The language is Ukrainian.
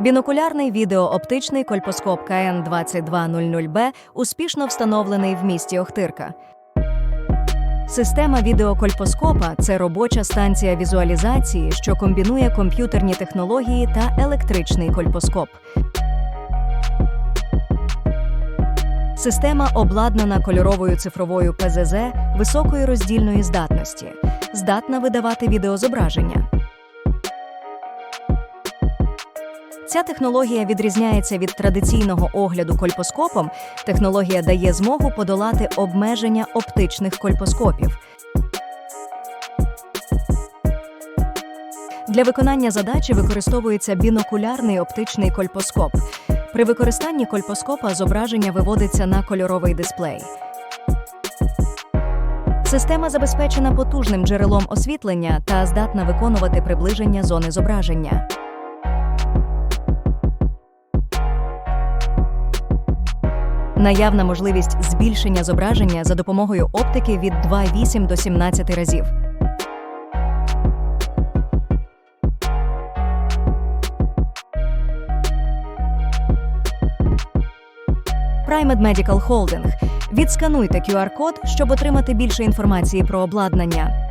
Бінокулярний відеооптичний кольпоскоп КН-2200Б успішно встановлений в місті Охтирка. Система відеокольпоскопа це робоча станція візуалізації, що комбінує комп'ютерні технології та електричний кольпоскоп. Система обладнана кольоровою цифровою ПЗЗ високої роздільної здатності, здатна видавати відеозображення. Ця технологія відрізняється від традиційного огляду кольпоскопом. Технологія дає змогу подолати обмеження оптичних кольпоскопів. Для виконання задачі використовується бінокулярний оптичний кольпоскоп. При використанні кольпоскопа зображення виводиться на кольоровий дисплей. Система забезпечена потужним джерелом освітлення та здатна виконувати приближення зони зображення. Наявна можливість збільшення зображення за допомогою оптики від 2,8 до 17 разів. Primed Medical Holding. Відскануйте QR-код, щоб отримати більше інформації про обладнання.